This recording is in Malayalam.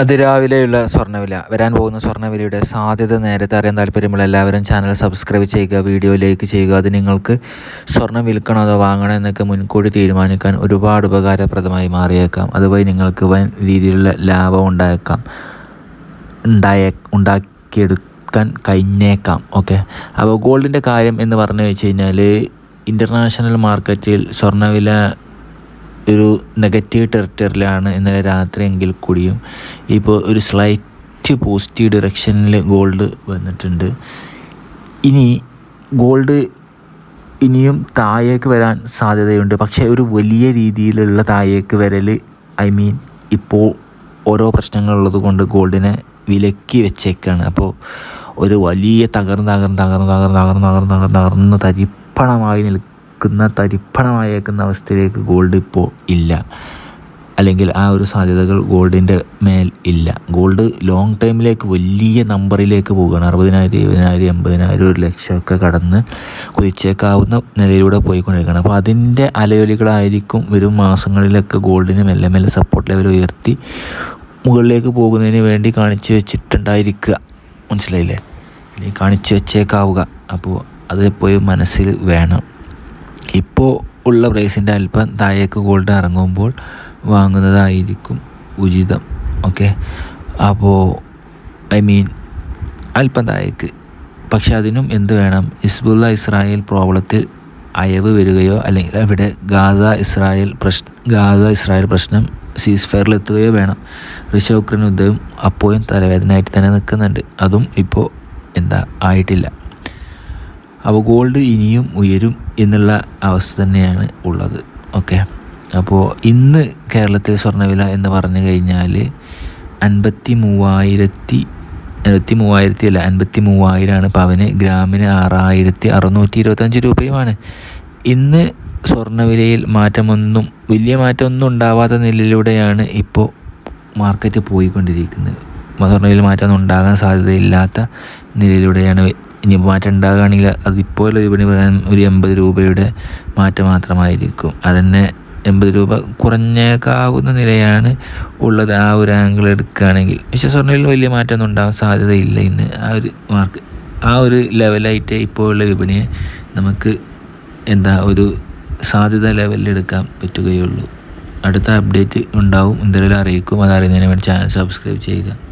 അതിരാവിലെയുള്ള സ്വർണവില. വരാൻ പോകുന്ന സ്വർണവിലയുടെ സാധ്യത നേരത്തെ അറിയാൻ താല്പര്യമുള്ള എല്ലാവരും ചാനൽ സബ്സ്ക്രൈബ് ചെയ്യുക വീഡിയോ ലൈക്ക് ചെയ്യുക. അത് നിങ്ങൾക്ക് സ്വർണം വിൽക്കണോ അതോ വാങ്ങണോ എന്നൊക്കെ മുൻകൂട്ടി തീരുമാനിക്കാൻ ഒരുപാട് ഉപകാരപ്രദമായി മാറിയേക്കാം. അതുവഴി നിങ്ങൾക്ക് വൻ രീതിയിലുള്ള ലാഭം ഉണ്ടായേക്കാം. ഉണ്ടായ ഉണ്ടാക്കിയെടുക്കാൻ കഴിഞ്ഞേക്കാം. ഓക്കെ. അപ്പോൾ ഗോൾഡിന്റെ കാര്യം എന്ന് പറഞ്ഞു വെച്ച് കഴിഞ്ഞാൽ ഇന്റർനാഷണൽ മാർക്കറ്റിൽ സ്വർണവില ഒരു നെഗറ്റീവ് ടെറിട്ടറിയിലാണ് ഇന്നലെ രാത്രി എങ്കിൽ കൂടിയും. ഇപ്പോൾ ഒരു സ്ലൈറ്റ് പോസിറ്റീവ് ഡിറക്ഷനിൽ ഗോൾഡ് വന്നിട്ടുണ്ട്. ഇനി ഗോൾഡ് ഇനിയും താഴേക്ക് വരാൻ സാധ്യതയുണ്ട്. പക്ഷേ ഒരു വലിയ രീതിയിലുള്ള താഴേക്ക് വരൽ ഐ മീൻ ഇപ്പോൾ ഓരോ പ്രശ്നങ്ങളുള്ളത് കൊണ്ട് ഗോൾഡിനെ വിലക്കി വെച്ചേക്കാണ്. അപ്പോൾ ഒരു വലിയ തകർന്ന് തകർന്ന് തകർന്ന് തകർന്ന് തകർന്ന് തകർന്ന് തകർന്ന് തരിപ്പണമായി നിൽക്കുക നിൽക്കുന്ന തരിപ്പണമായേക്കുന്ന അവസ്ഥയിലേക്ക് ഗോൾഡ് ഇപ്പോൾ ഇല്ല. അല്ലെങ്കിൽ ആ ഒരു സാധ്യതകൾ ഗോൾഡിന്റെ മേൽ ഇല്ല. ഗോൾഡ് ലോങ് ടൈമിലേക്ക് വലിയ നമ്പറിലേക്ക് പോവുകയാണ്. അറുപതിനായിരം എഴുപതിനായിരം എൺപതിനായിരം ഒരു ലക്ഷമൊക്കെ കടന്ന് കുതിച്ചേക്കാവുന്ന നിലയിലൂടെ പോയിക്കൊണ്ടിരിക്കുകയാണ്. അപ്പോൾ അതിന്റെ അലയൊലികളായിരിക്കും വരും മാസങ്ങളിലൊക്കെ ഗോൾഡിന് മെല്ലെ മെല്ലെ സപ്പോർട്ട് ലെവൽ ഉയർത്തി മുകളിലേക്ക് പോകുന്നതിന് വേണ്ടി കാണിച്ചു വെച്ചിട്ടുണ്ടായിരിക്കുക. മനസ്സിലായില്ലേ? അല്ലെങ്കിൽ കാണിച്ചു വെച്ചേക്കാവുക. അപ്പോൾ അത് എപ്പോഴും മനസ്സിൽ വേണം. ഇപ്പോൾ ഉള്ള പ്രൈസിന്റെ അല്പം താഴേക്ക് ഗോൾഡ് ഇറങ്ങുമ്പോൾ വാങ്ങുന്നതായിരിക്കും ഉചിതം. ഓക്കെ അപ്പോൾ ഐ മീൻ അല്പം താഴേക്ക്. പക്ഷെ അതിനും എന്ത് വേണം? ഇസ്ബുല്ല ഇസ്രായേൽ പ്രോബ്ലത്തിൽ അയവ് വരികയോ അല്ലെങ്കിൽ അവിടെ ഗാസ ഇസ്രായേൽ പ്രശ്ന ഗാസ ഇസ്രായേൽ പ്രശ്നം സീസ് ഫയറിലെത്തുകയോ വേണം. ഋഷോക്രൻ യുദ്ധവും അപ്പോഴും തലവേദനയായിട്ട് തന്നെ നിൽക്കുന്നുണ്ട്. അതും ഇപ്പോൾ എന്താ ആയിട്ടില്ല. അപ്പോൾ ഗോൾഡ് ഇനിയും ഉയരും എന്നുള്ള അവസ്ഥ തന്നെയാണ് ഉള്ളത്. ഓക്കെ. അപ്പോൾ ഇന്ന് കേരളത്തിലെ സ്വർണവില എന്ന് പറഞ്ഞു കഴിഞ്ഞാൽ അൻപത്തി മൂവായിരത്തി അൻപത്തി മൂവായിരത്തി അല്ല അൻപത്തി മൂവായിരമാണ് പവന്. ഗ്രാമിന് ആറായിരത്തി അറുന്നൂറ്റി ഇരുപത്തഞ്ച് രൂപയുമാണ്. ഇന്ന് സ്വർണവിലയിൽ മാറ്റമൊന്നും വലിയ മാറ്റമൊന്നും ഉണ്ടാവാത്ത നിലയിലൂടെയാണ് ഇപ്പോൾ മാർക്കറ്റ് പോയിക്കൊണ്ടിരിക്കുന്നത്. സ്വർണവില മാറ്റമൊന്നും ഉണ്ടാകാൻ സാധ്യതയില്ലാത്ത നിലയിലൂടെയാണ് ഇനി മാറ്റം ഉണ്ടാകുകയാണെങ്കിൽ അതിപ്പോൾ വിപണി പ്രകാരം ഒരു എൺപത് രൂപയുടെ മാറ്റം മാത്രമായിരിക്കും. അതന്നെ എൺപത് രൂപ കുറഞ്ഞേക്കാവുന്ന നിലയാണ് ഉള്ളത്. ആ ഒരു ആംഗിൾ എടുക്കുകയാണെങ്കിൽ പക്ഷേ സ്വർണയിൽ വലിയ മാറ്റമൊന്നും ഉണ്ടാകാൻ സാധ്യതയില്ല ഇന്ന്. ആ ഒരു മാർക്ക് ആ ഒരു ലെവലായിട്ട് ഇപ്പോഴുള്ള വിപണിയെ നമുക്ക് എന്താ ഒരു സാധ്യത ലെവലിൽ എടുക്കാൻ പറ്റുകയുള്ളൂ. അടുത്ത അപ്ഡേറ്റ് ഉണ്ടാവും. എന്തെങ്കിലും അറിയിക്കും. അതറിയുന്നതിന് വേണ്ടി ചാനൽ സബ്സ്ക്രൈബ് ചെയ്യുക.